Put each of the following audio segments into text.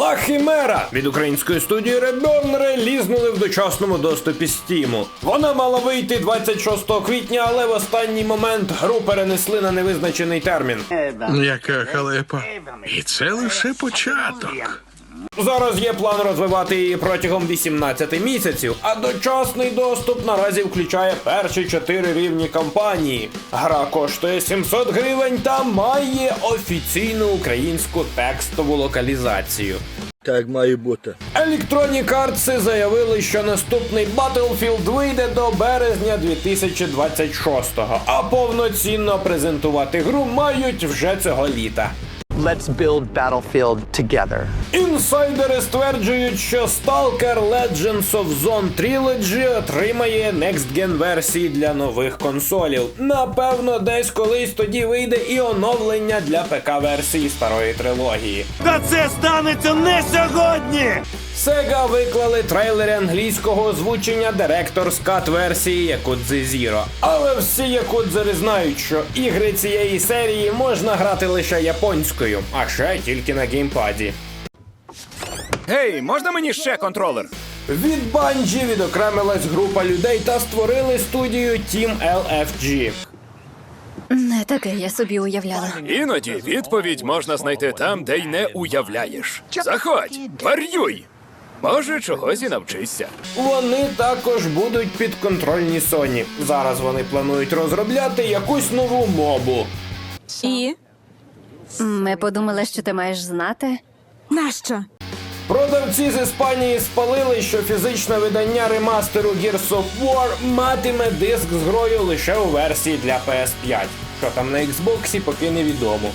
Ла Хімера від української студії Redburn релізнули в дочасному доступі Стіму. Вона мала вийти 26 квітня, але в останній момент гру перенесли на невизначений термін. Яка халепа. І це лише початок. Зараз є план розвивати її протягом 18 місяців, а дочасний доступ наразі включає перші 4 рівні кампанії. Гра коштує 700 гривень та має офіційну українську текстову локалізацію. Так має бути. Electronic Arts заявили, що наступний Battlefield вийде до березня 2026-го, а повноцінно презентувати гру мають вже цього літа. Let's build Battlefield together. Інсайдери стверджують, що Stalker Legends of Zone Trilogy отримає Next Gen версії для нових консолів. Напевно, десь колись тоді вийде і оновлення для ПК версії старої трилогії. Та це станеться не сьогодні! Sega виклали трейлери англійського озвучення Director's Cut версії Yakuza Zero. Але всі якудзери знають, що ігри цієї серії можна грати лише японською, а ще тільки на геймпаді. Гей, можна мені ще контролер? Від Bungie відокремилась група людей та створили студію Team LFG. Не таке я собі уявляла. Іноді відповідь можна знайти там, де й не уявляєш. Заходь, варюй! Може, чогось і навчишся. Вони також будуть підконтрольні Sony. Зараз вони планують розробляти якусь нову мобу. І? Ми подумали, що ти маєш знати. Нащо? Продавці з Іспанії спалили, що фізичне видання ремастеру Gears of War матиме диск з грою лише у версії для PS5. Що там на Xbox, поки невідомо.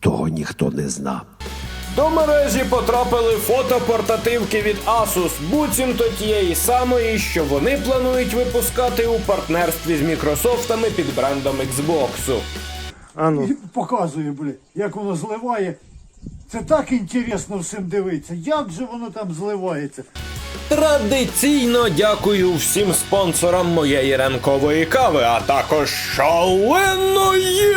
Того ніхто не знав. До мережі потрапили фотопортативки від Asus, буцімто тієї самої, що вони планують випускати у партнерстві з Мікрософтами під брендом Xbox. показує, блін, як воно зливає. Це так інтересно всім дивитися. Як же воно там зливається? Традиційно дякую всім спонсорам моєї ранкової кави, а також шаленої